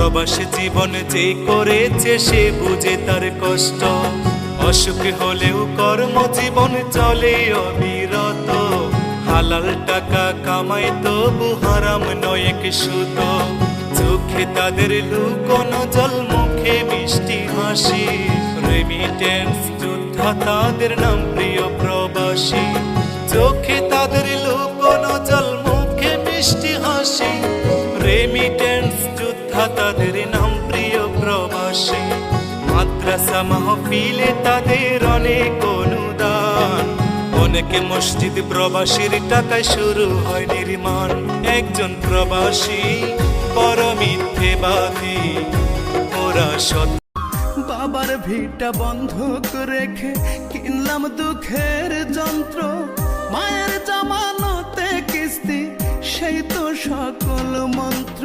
প্রবাসী জীবন যে করেছে সে বুঝে তার কষ্ট। অসুখ হলেও কর্মজীবন চলে অবিরত। হালাল টাকা কামাই তবু হারাম নয় সুত। চোখে তাদের লুকোনো জল, মুখে মিষ্টি হাসি। রেমিটেন্স যোদ্ধা তাদের নাম প্রিয় প্রবাসী। চোখে তাদের তাদের নাম প্রিয় প্রবাসী। মাদ্রাসা মাহফিলে তাদের অনেক অনুদান। অনেকে মসজিদ প্রবাসীর টাকায় শুরু হয় নির্মাণ। একজন প্রবাসী বড় ওরা সৎ বাবার ভিটা বন্ধক রেখে কিনলাম দুঃখের যন্ত্র। মায়ের জামানতে কিস্তি, সেই তো সকল মন্ত্র।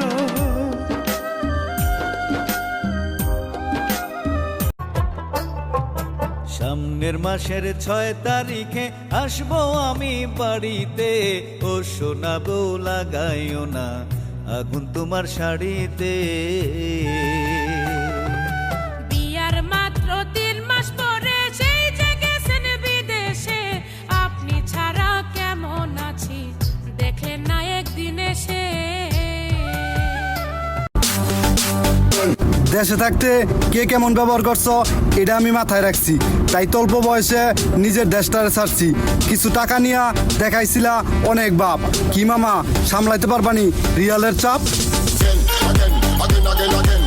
সামনের মাসের ছয় তারিখে আসব আমি বাড়িতে। ও শোনাবো লাগাইও না আগুন তোমার শাড়িতে। দেশে থাকতে কে কেমন ব্যবহার করছ এটা আমি মাথায় রাখছি। তাই অল্প বয়সে নিজের দেশটারে ছাড়ছি। কিছু টাকা নিয়ে দেখাইছিলা অনেক বাপ। কি মামা সামলাইতে পারবানি? রিয়ালের চাপ? Again, again, again, again.